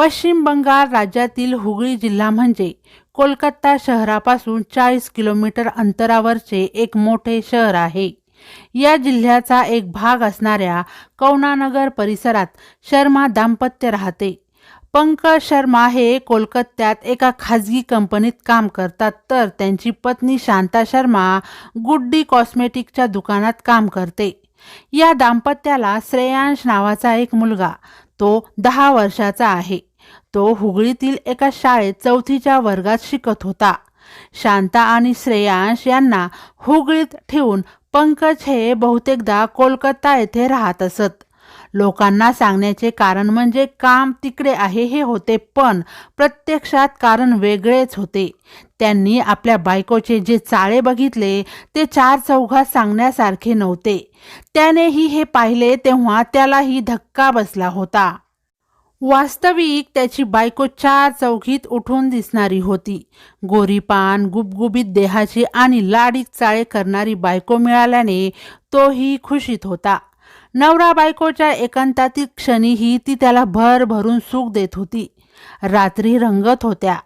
पश्चिम बंगाल राज्यातील हुगळी जिल्हा म्हणजे कोलकाता शहरापासून चाळीस किलोमीटर अंतरावरचे एक मोठे शहर आहे. या जिल्ह्याचा एक भाग असणाऱ्या कौनानगर परिसरात शर्मा दाम्पत्य राहते. पंकज शर्मा हे कोलकात्यात एका खाजगी कंपनीत काम करतात तर त्यांची पत्नी शांता शर्मा गुड्डी कॉस्मेटिकच्या दुकानात काम करते. या दाम्पत्याला श्रेयांश नावाचा एक मुलगा तो दहा वर्षाचा आहे. तो हुगळीतील एका शाळेत चौथीच्या वर्गात शिकत होता. शांता आणि श्रेयांश यांना हुगळीत ठेवून पंकज हे बहुतेकदा कोलकाता येथे राहत असत. लोकांना सांगण्याचे कारण म्हणजे काम तिकडे आहे हे होते पण प्रत्यक्षात कारण वेगळेच होते. त्यांनी आपल्या बायकोचे जे चाळे बघितले ते चार चौघात सांगण्यासारखे नव्हते. त्यानेही हे पाहिले तेव्हा त्यालाही धक्का बसला होता. वास्तविक त्याची बायको चार चौकीत उठून दिसणारी होती. गोरीपान गुबगुबीत देहाची आणि लाडीक चाळे करणारी बायको मिळाल्याने तोही खुशीत होता. नवरा बायकोच्या एकांतातील क्षणीही ती त्याला भर भरून सुख देत होती. रात्री रंगत होत्या.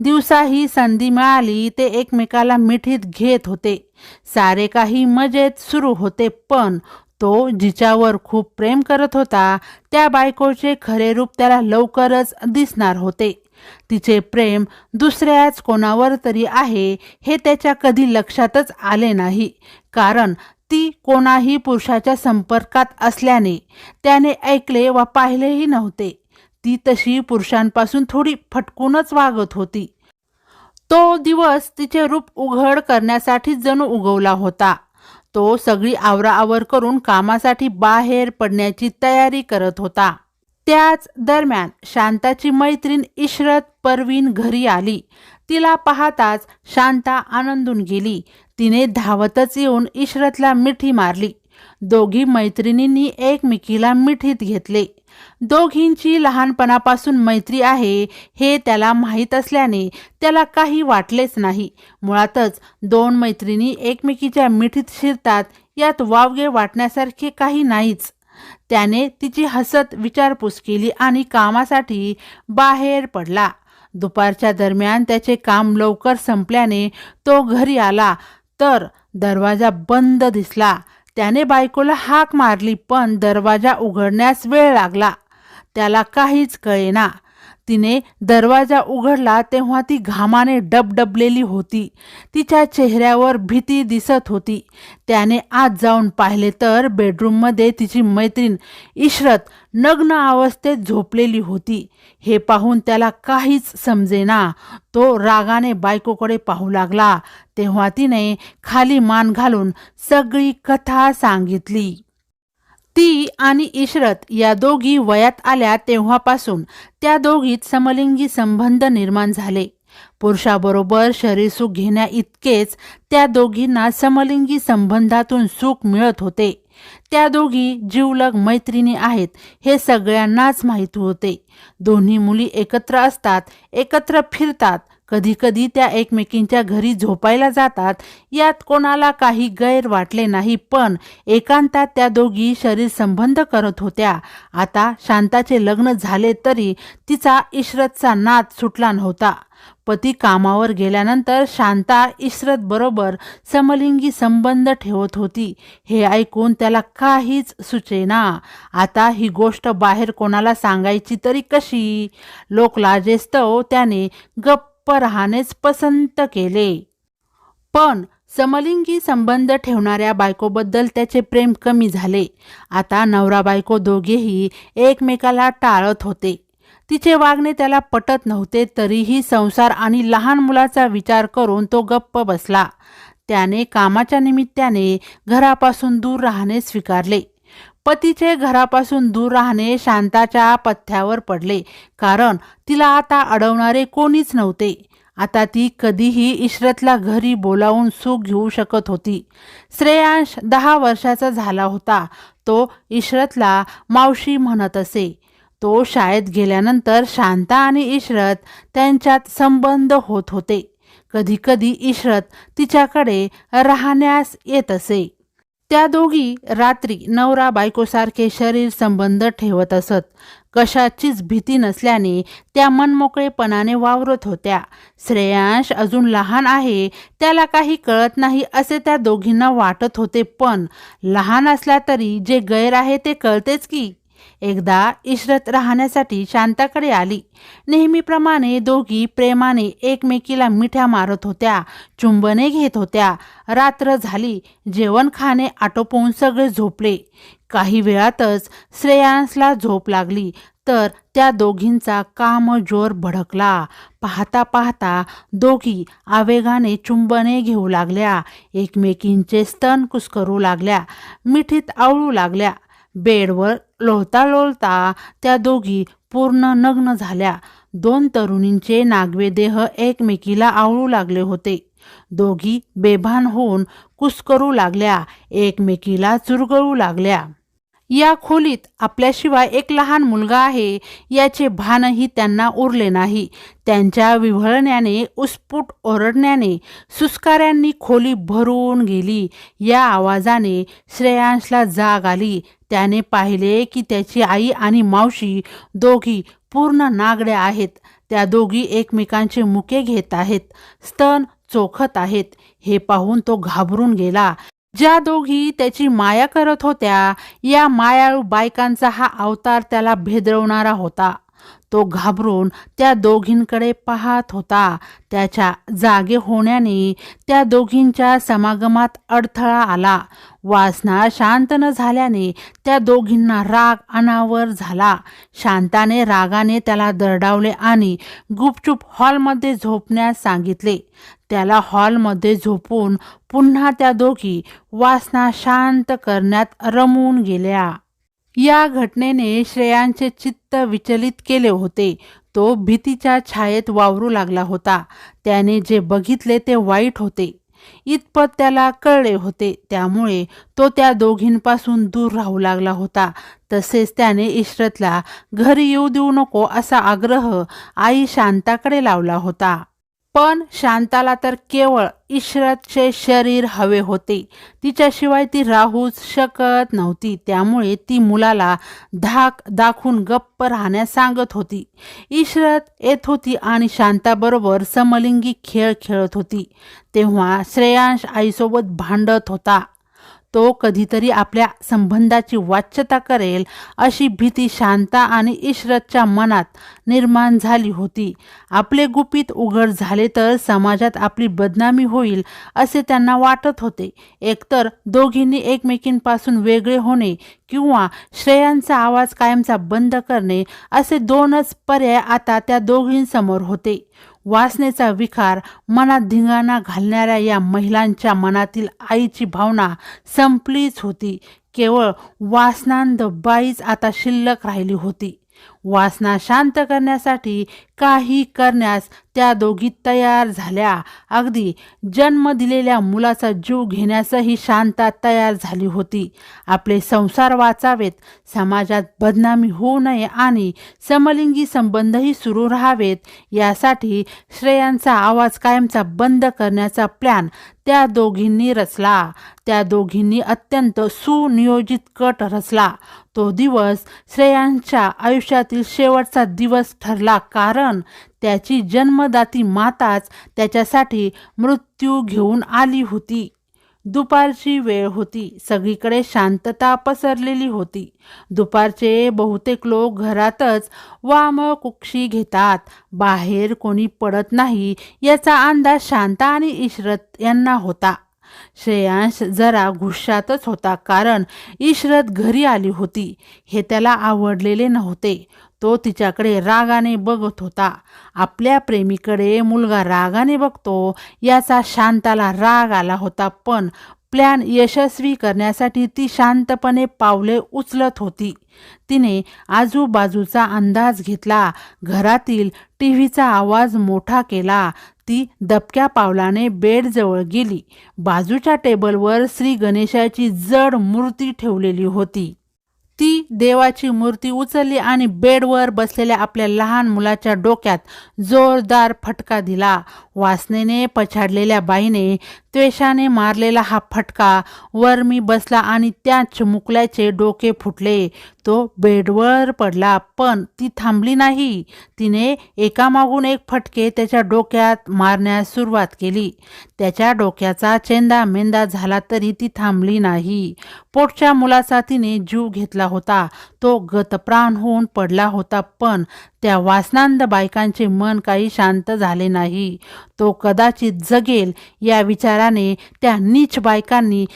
दिवसाही संधी मिळाली ते एकमेकाला मिठीत घेत होते. सारे काही मजेत सुरू होते पण तो जिच्यावर खूप प्रेम करत होता त्या बायकोचे खरे रूप त्याला लवकरच दिसणार होते. तिचे प्रेम दुसऱ्याच कोणावर तरी आहे हे त्याच्या कधी लक्षातच आले नाही. कारण ती कोणाही पुरुषाच्या संपर्कात असल्याने त्याने ऐकले व पाहिलेही नव्हते. ती तशी पुरुषांपासून थोडी फटकूनच वागत होती. तो दिवस तिचे रूप उघड करण्यासाठी जणू उगवला होता. तो सगळी आवराआवर करून कामासाठी बाहेर पडण्याची तयारी करत होता. त्याच दरम्यान शांताची मैत्रीण इशरत परवीन घरी आली. तिला पाहताच शांता आनंदून गेली. तिने धावतच येऊन इशरतला मिठी मारली. दोघी मैत्रिणींनी एकमेकीला मिठीत घेतले. दोघींची लहानपणापासून मैत्री आहे हे त्याला माहीत असल्याने त्याला काही वाटलेच नाही. मुळातच दोन मैत्रिणी एकमेकीच्या मिठीत शिरतात यात वावगे वाटण्यासारखे काही नाहीच. त्याने तिची हसत विचारपूस केली आणि कामासाठी बाहेर पडला. दुपारच्या दरम्यान त्याचे काम लवकर संपल्याने तो घरी आला तर दरवाजा बंद दिसला. त्याने बायकोला हाक मारली पण दरवाजा उघडण्यास वेळ लागला. त्याला काहीच कळेना. तिने दरवाजा उघडला तेव्हा ती घामाने डबडबलेली होती. तिच्या चेहऱ्यावर भीती दिसत होती. त्याने आत जाऊन पाहिले तर बेडरूममध्ये तिची मैत्रीण इशरत नग्न अवस्थेत झोपलेली होती. हे पाहून त्याला काहीच समजेना. तो रागाने बायकोकडे पाहू लागला. तेव्हा तिने खाली मान घालून सगळी कथा सांगितली. ती आणि इशरत या दोघी वयात आल्या तेव्हापासून त्या दोघीत समलिंगी संबंध निर्माण झाले. पुरुषाबरोबर शरीर सुख घेण्या इतकेच त्या दोघींना समलिंगी संबंधातून सुख मिळत होते. त्या दोघी जीवलग मैत्रिणी आहेत हे सगळ्यांनाच माहीत होते. दोन्ही मुली एकत्र असतात एकत्र फिरतात कधीकधी त्या एकमेकींच्या घरी झोपायला जातात. यात कोणाला काही गैर वाटले नाही पण एकांतात त्या दोघी शरीर संबंध करत होत्या. आता शांताचे लग्न झाले तरी तिचा इशरतचा नाद सुटला नव्हता. पती कामावर गेल्यानंतर शांता इशरत बरोबर समलिंगी संबंध ठेवत होती. हे ऐकून त्याला काहीच सुचेना. आता ही गोष्ट बाहेर कोणाला सांगायची तरी कशी? लोक लाजेस्तव त्याने गप्प राहणेच पसंत केले. पण समलिंगी संबंध ठेवणाऱ्या बायकोबद्दल त्याचे प्रेम कमी झाले. आता नवरा बायको दोघेही एकमेकाला टाळत होते. तिचे वागणे त्याला पटत नव्हते तरीही संसार आणि लहान मुलाचा विचार करून तो गप्प बसला. त्याने कामाच्या निमित्ताने घरापासून दूर राहणे स्वीकारले. पतीचे घरापासून दूर राहणे शांताच्या पथ्यावर पडले. कारण तिला आता अडवणारे कोणीच नव्हते. आता ती कधीही इशरतला घरी बोलावून सुख घेऊ शकत होती. श्रेयांश दहा वर्षाचा झाला होता. तो इशरतला मावशी म्हणत असे. तो शाळेत गेल्यानंतर शांता आणि इशरत त्यांच्यात संबंध होत होते. कधीकधी इशरत तिच्याकडे राहण्यास येत असे. त्या दोघी रात्री नवरा बायकोसारखे शरीर संबंध ठेवत असत. कशाचीच भीती नसल्याने त्या मनमोकळेपणाने वावरत होत्या. श्रेयांश अजून लहान आहे त्याला काही कळत नाही असे त्या दोघींना वाटत होते पण लहान असला तरी जे गैर आहे ते कळतेच की एकदा इशरत राहण्यासाठी शांताकडे आली. नेहमीप्रमाणे दोघी प्रेमाने एकमेकीला मिठ्या मारत होत्या चुंबने घेत होत्या. रात्र झाली जेवण खाणे आटोपवून सगळे झोपले. काही वेळातच श्रेयांसला झोप लागली तर त्या दोघींचा काम जोर भडकला. पाहता पाहता दोघी आवेगाने चुंबने घेऊ लागल्या एकमेकींचे स्तन कुस्करू लागल्या मिठीत आवळू लागल्या. बेडवर लोळता लोळता त्या दोघी पूर्ण नग्न झाल्या. दोन तरुणींचे नागवे देह एकमेकीला आवळू लागले होते. दोघी बेभान होऊन कुस्करू लागल्या एकमेकीला चुरगळू लागल्या. या खोलीत आपल्याशिवाय एक लहान मुलगा आहे याचे भानही त्यांना उरले नाही. त्यांच्या विव्हळण्याने उस्फुट ओरडण्याने सुस्काऱ्यांनी खोली भरून गेली. या आवाजाने श्रेयांशला जाग आली. त्याने पाहिले की त्याची आई आणि मावशी दोघी पूर्ण नागड्या आहेत. त्या दोघी एकमेकांचे मुके घेत आहेत. स्तन चोखत आहेत. हे पाहून तो घाबरून गेला. ज्या दोघी त्याची माया करत होत्या या मायाळू बायकांचा हा अवतार त्याला भेदरवणारा होता. तो घाबरून त्या दोघींकडे पाहत होता. त्याच्या जागे होण्याने त्या दोघींच्या समागमात अडथळा आला. वासना शांत न झाल्याने त्या दोघींना राग अनावर झाला. शांताने रागाने त्याला दरडावले आणि गुपचूप हॉलमध्ये झोपण्यास सांगितले. त्याला हॉलमध्ये झोपून पुन्हा त्या दोघी वासना शांत करण्यात रमून गेल्या. या घटनेने श्रेयांचे चित्त विचलित केले होते. तो भीतीच्या छायेत वावरू लागला होता. त्याने जे बघितले ते वाईट होते. इतपत त्याला कळले होते. त्यामुळे तो त्या दोघींपासून दूर राहू लागला होता. तसेच त्याने इशरतला घरी येऊ देऊ नको असा आग्रह आई शांताकडे लावला होता. पण शांताला तर केवळ इशरतचे शरीर हवे होते. तिच्याशिवाय ती राहूच शकत नव्हती. त्यामुळे ती मुलाला धाक दाखवून गप्प राहण्यास सांगत होती. इशरत येत होती आणि शांताबरोबर समलिंगी खेळ खेळत होती. तेव्हा श्रेयांश आईसोबत भांडत होता. तो कधीतरी आपल्या संबंधाची वाच्यता करेल अशी भीती शांता आणि इशरतच्या मनात निर्माण झाली होती. आपले गुपित उघड झाले तर समाजात आपली बदनामी होईल असे त्यांना वाटत होते. एकतर दोघींनी एकमेकींपासून वेगळे होणे किंवा श्रेयांचा आवाज कायमचा बंद करणे असे दोनच पर्याय आता त्या दोघींसमोर होते. वासनेचा विकार मनात धिंगाणा घालणाऱ्या या महिलांच्या मनातील आईची भावना संपलीच होती. केवळ वासनांद बाईच आता शिल्लक राहिली होती. वासना शांत करण्यासाठी काही करण्यास त्या दोघी तयार झाल्या. अगदी जन्म दिलेल्या मुलाचा जीव घेण्यासही शांता तयार झाली होती. आपले संसार वाचावेत समाजात बदनामी होऊ नये आणि समलिंगी संबंधही सुरू राहावेत यासाठी श्रेयांचा आवाज कायमचा बंद करण्याचा प्लॅन त्या दोघींनी रचला. त्या दोघींनी अत्यंत सुनियोजित कट रचला. तो दिवस श्रेयांच्या आयुष्यात आयुष्यातील शेवटचा दिवस ठरला कारण त्याची जन्मदाती माताच त्याच्यासाठी मृत्यू घेऊन आली होती. दुपारची वेळ होती. सगळीकडे शांतता पसरलेली होती. दुपारचे बहुतेक लोक घरातच वाम कुक्षी घेतात. बाहेर कोणी पडत नाही याचा अंदाज शांता आणि इशरत यांना होता. श्रेयांश जरा घुशातच होता कारण इशरत घरी आली होती. हे त्याला आवडलेले नव्हते. तो तिच्याकडे रागाने बघत होता. आपल्या प्रेमीकडे मुलगा रागाने बघतो याचा शांताला राग आला होता पण प्लॅन यशस्वी करण्यासाठी ती शांतपणे पावले उचलत होती. तिने आजूबाजूचा अंदाज घेतला घरातील टी व्हीचा आवाज मोठा केला ती दबक्या पावलाने बेडजवळ गेली. बाजूच्या टेबलवर श्री गणेशाची जड मूर्ती ठेवलेली होती. ती देवाची मूर्ती उचलली आणि बेडवर बसलेल्या आपल्या लहान मुलाच्या डोक्यात जोरदार फटका दिला. वासनेने पछाडलेल्या बाईने त्वेषाने मारलेला हा फटका वर मी बसला आणि त्या चिमुकल्याचे डोके फुटले. तो बेडवर पडला पण ती थांबली नाही. तिने एकामागून एक फटके त्याच्या डोक्यात मारण्यास सुरुवात केली. त्याच्या डोक्याचा चेंदा मेंदा झाला तरी ती थांबली नाही. पोटच्या मुलाचा तिने जीव घेतला होता. तो गतप्राण होऊन पडला होता पण त्या वासनांद बायकांचे मन काही शांत झाले नाही. तो कदाचित जगेल या विचाराने त्या नीच बायकांनी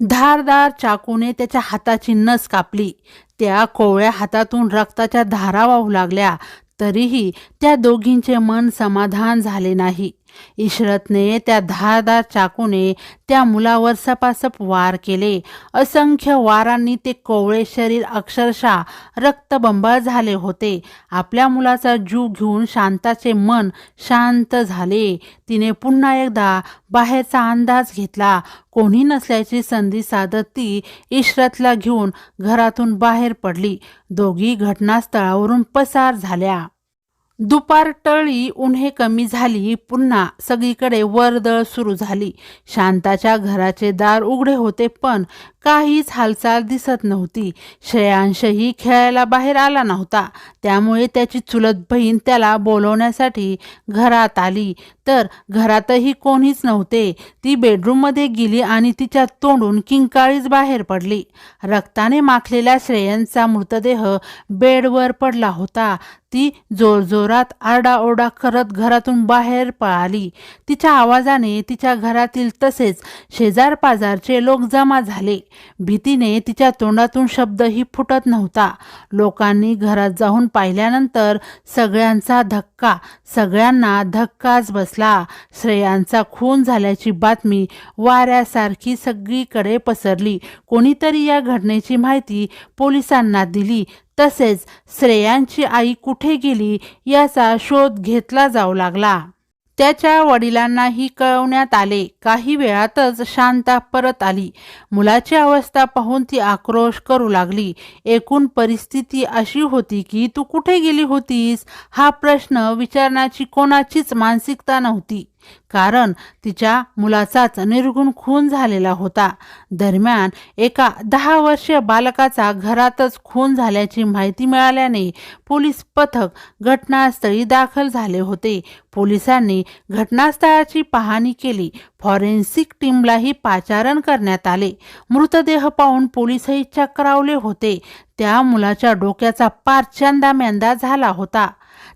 धारदार चाकूने त्याच्या हाताची नस कापली. त्या कोवळ्या हातातून रक्ताच्या धारा वाहू लागल्या. तरीही त्या दोघींचे मन समाधान झाले नाही. इशरतने त्या धारदार चाकूने त्या मुलावर सपासप वार केले. असंख्य वारांनी ते कोवळे शरीर अक्षरशः रक्तबंबाळ झाले होते. आपल्या मुलाचा जीव घेऊन शांताचे मन शांत झाले. तिने पुन्हा एकदा बाहेरचा अंदाज घेतला. कोणी नसल्याची संधी साधत ती इशरतला घेऊन घरातून बाहेर पडली. दोघी घटनास्थळावरून पसार झाल्या. दुपार टळी उन्हे कमी झाली पुन्हा सगळीकडे वर्दळ सुरू झाली. शांताच्या घराचे दार उघडे होते पण काहीच हालचाल दिसत नव्हती. श्रेयांशही खेळायला बाहेर आला नव्हता. त्यामुळे त्याची चुलत बहीण त्याला बोलवण्यासाठी घरात आली. तर घरातही कोणीच नव्हते. ती बेडरूममध्ये गेली आणि तिच्या तोंडून किंकाळीच बाहेर पडली. रक्ताने माखलेल्या श्रेयांचा मृतदेह बेडवर पडला होता. ती जोरजोरात आरडाओरडा करत घरातून बाहेर पळाली. तिच्या आवाजाने तिच्या घरातील तसेच शेजारपाजारचे लोक जमा झाले. भीतीने तिच्या तोंडातून शब्दही फुटत नव्हता. लोकांनी घरात जाऊन पाहिल्यानंतर सगळ्यांचा धक्का सगळ्यांना धक्काच बसला. श्रेयांचा खून झाल्याची बातमी वाऱ्यासारखी सगळीकडे पसरली. कोणीतरी या घटनेची माहिती पोलिसांना दिली. तसेच श्रेयांची आई कुठे गेली याचा शोध घेतला जाऊ लागला. त्याच्या वडिलांनाही कळवण्यात आले. काही वेळातच शांता परत आली. मुलाची अवस्था पाहून ती आक्रोश करू लागली. एकूण परिस्थिती अशी होती की तू कुठे गेली होतीस? हा प्रश्न विचारण्याची कोणाचीच मानसिकता नव्हती. कारण तिच्या मुलाचाच निर्गुण खून झालेला होता. दरम्यान एका दहा वर्षीय बालकाचा घरातच खून झाल्याची माहिती मिळाल्याने पोलीस पथक घटनास्थळी दाखल झाले होते. पोलिसांनी घटनास्थळाची पाहणी केली. फॉरेन्सिक टीमलाही पाचारण करण्यात आले. मृतदेह पाहून पोलीसही चक्रावले होते. त्या मुलाच्या डोक्याचा पार चंदा झाला होता.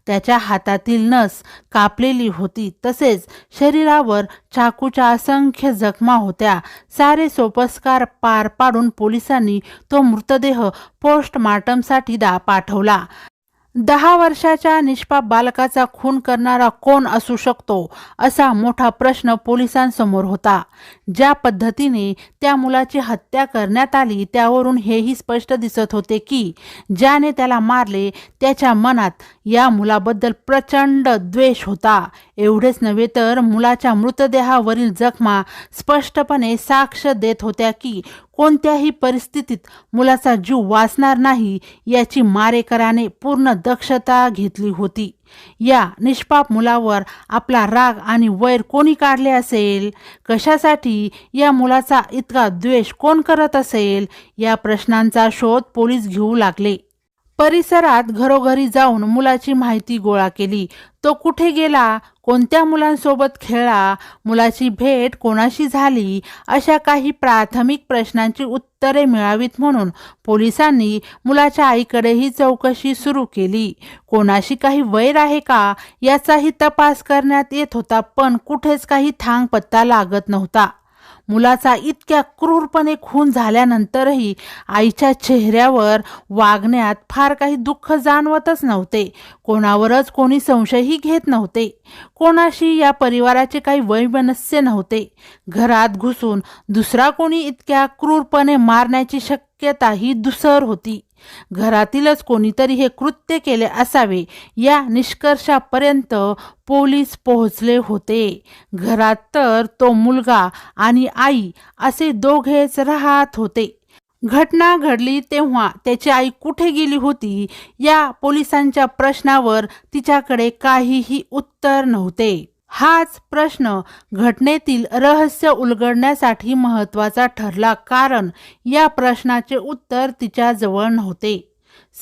त्याच्या हातातील नस कापलेली होती. तसेच शरीरावर चाकूच्या असंख्य जखमा होत्या. सारे सोपस्कार पार पाडून पोलिसांनी तो मृतदेह पोस्टमार्टमसाठी दा पाठवला. दहा वर्षाच्या निष्पाप बालकाचा खून करणारा कोण असू शकतो असा मोठा प्रश्न पोलिसांसमोर होता. ज्या पद्धतीने त्या मुलाची हत्या करण्यात आली त्यावरून हेही स्पष्ट दिसत होते की ज्याने त्याला मारले त्याच्या मनात या मुलाबद्दल प्रचंड द्वेष होता. एवढेच नव्हे तर मुलाच्या मृतदेहावरील जखमा स्पष्टपणे साक्ष देत होत्या की कोणत्याही परिस्थितीत मुलाचा जीव वाचणार नाही याची मारेकराने पूर्ण दक्षता घेतली होती. या निष्पाप मुलावर आपला राग आणि वैर कोणी काढले असेल? कशासाठी या मुलाचा इतका द्वेष कोण करत असेल? या प्रश्नांचा शोध पोलीस घेऊ लागले. परिसरात घरोघरी जाऊन मुलाची माहिती गोळा केली. तो कुठे गेला? कोणत्या मुलांसोबत खेळला मुलाची भेट कोणाशी झाली अशा काही प्राथमिक प्रश्नांची उत्तरे मिळावीत म्हणून पोलिसांनी मुलाच्या आईकडेही चौकशी सुरू केली. कोणाशी काही वैर आहे का याचाही तपास करण्यात येत होता पण कुठेच काही थांग पत्ता लागत नव्हता. मुलाचा इतक्या क्रूरपणे खून झाल्यानंतरही आईच्या चेहऱ्यावर वागण्यात फार काही दुःख जाणवतच नव्हते. कोणावरच कोणी संशयही घेत नव्हते. कोणाशी या परिवाराचे काही वैमनस्य नव्हते. घरात घुसून दुसरा कोणी इतक्या क्रूरपणे मारण्याची शक्यताही दुसर होती. घरातीलच कोणीतरी हे कृत्य केले असावे या निष्कर्षापर्यंत पोलीस पोहोचले होते. घरात तर तो मुलगा आणि आई असे दोघेच राहत होते. घटना घडली तेव्हा त्याची आई कुठे गेली होती या पोलिसांच्या प्रश्नावर तिच्याकडे काहीही उत्तर नव्हते. हाच प्रश्न घटनेतील रहस्य उलगडण्यासाठी महत्त्वाचा ठरला कारण या प्रश्नाचे उत्तर तिच्याजवळ नव्हते.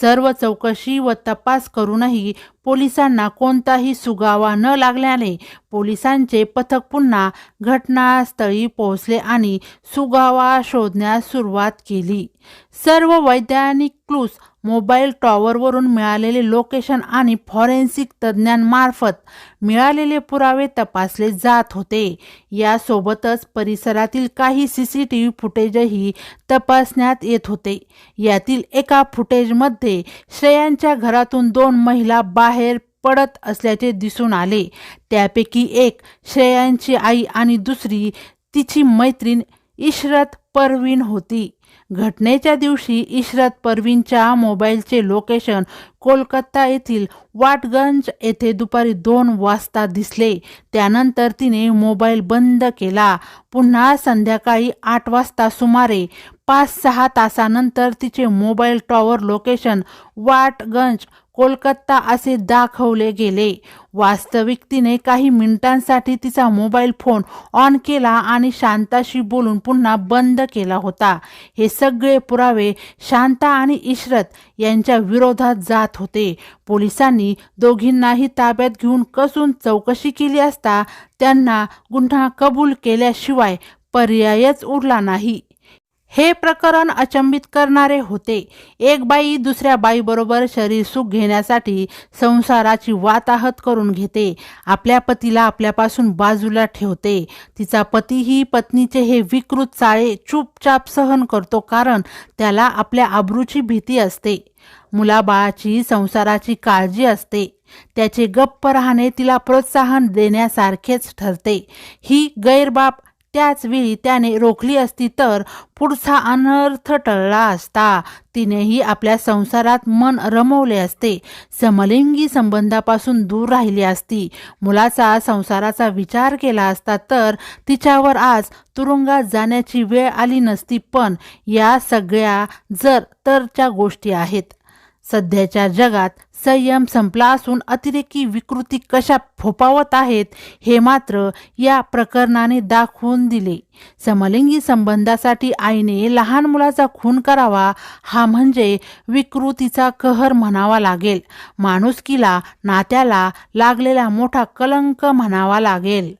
सर्व चौकशी व तपास करूनही पोलिसांना कोणताही सुगावा न लागल्याने पोलिसांचे पथक पुन्हा घटनास्थळी पोहोचले आणि सुगावा शोधण्यास सुरुवात केली. सर्व वैज्ञानिक क्लूज मोबाईल टॉवरवरून मिळालेले लोकेशन आणि फॉरेन्सिक तज्ज्ञांमार्फत मिळालेले पुरावे तपासले जात होते. यासोबतच परिसरातील काही सी सी टी व्ही फुटेजही तपासण्यात येत होते. यातील एका फुटेजमध्ये श्रेयांच्या घरातून दोन महिला बाहेर बाहेर पडत असल्याचे दिसून आले. त्यापैकी एक श्रेयांची आई आणि दुसरी तिची मैत्रीण इशरत परवीन होती. घटनेच्या दिवशी इशरत परवीनच्या मोबाईलचे लोकेशन कोलकाता येथील वाटगंज येथे दुपारी दोन वाजता दिसले. त्यानंतर तिने मोबाईल बंद केला. पुन्हा संध्याकाळी आठ वाजता सुमारे पाच सहा तासानंतर तिचे mobile tower location Watgunge Kolkata असे दाखवले गेले. वास्तविक तिने काही मिनिटांसाठी तिचा मोबाईल फोन ऑन केला आणि शांताशी बोलून पुन्हा बंद केला होता. हे सगळे पुरावे शांता आणि इशरत यांच्या विरोधात जात होते. पोलिसांनी दोघींनाही ताब्यात घेऊन कसून चौकशी केली असता त्यांना गुन्हा कबूल केल्याशिवाय पर्यायच उरला नाही. हे प्रकरण अचंबित करणारे होते. एक बाई दुसऱ्या बाईबरोबर शरीर सुख घेण्यासाठी संसाराची वाताहत करून घेते. आपल्या पतीला आपल्यापासून बाजूला ठेवते. तिचा पतीही पत्नीचे हे विकृत चाळे चुपचाप सहन करतो कारण त्याला आपल्या आबरूची भीती असते. मुलाबाळाची संसाराची काळजी असते. त्याचे गप्प राहणे तिला प्रोत्साहन देण्यासारखेच ठरते. ही गैरबाप त्याच वेळी त्याने रोखली असती तर पुढचा अनर्थ टळला असता. तिनेही आपल्या संसारात मन रमवले असते. समलिंगी संबंधापासून दूर राहिली असती. मुलाचा संसाराचा विचार केला असता तर तिच्यावर आज तुरुंगात जाण्याची वेळ आली नसती. पण या सगळ्या जर तरच्या गोष्टी आहेत. सध्याच्या जगात संयम संपला असून अतिरेकी विकृती कशा फोपावत आहेत हे मात्र या प्रकरणाने दाखवून दिले. समलिंगी संबंधासाठी आईने लहान मुलाचा खून करावा हा म्हणजे विकृतीचा कहर म्हणावा लागेल. माणुसकीला नात्याला लागलेला मोठा कलंक म्हणावा लागेल.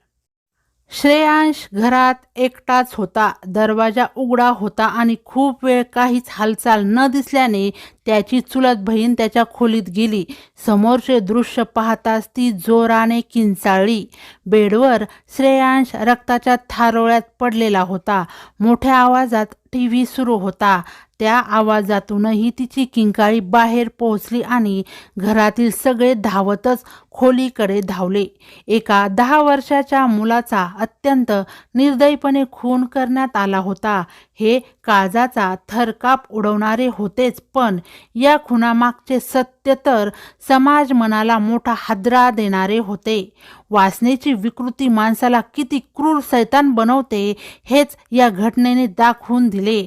श्रेयांश घरात एकटाच होता. दरवाजा उघडा होता आणि खूप वेळ काहीच हालचाल न दिसल्याने त्याची चुलत बहीण त्याच्या खोलीत गेली. समोरचे दृश्य पाहताच ती जोराने किंचाळली. बेडवर श्रेयांश रक्ताच्या थारोळ्यात पडलेला होता. मोठ्या आवाजात टी व्ही सुरू होता. त्या आवाजातूनही तिची किंकाळी बाहेर पोहोचली आणि घरातील सगळे धावतच खोलीकडे धावले. एका दहा वर्षाच्या मुलाचा अत्यंत निर्दयीपणे खून करण्यात आला होता. हे काळजाचा थरकाप उडवणारे होतेच पण या खुनामागचे सत्य तर समाज मनाला मोठा हादरा देणारे होते. वासनेची विकृती माणसाला किती क्रूर सैतान बनवते हेच या घटनेने दाखवून दिले.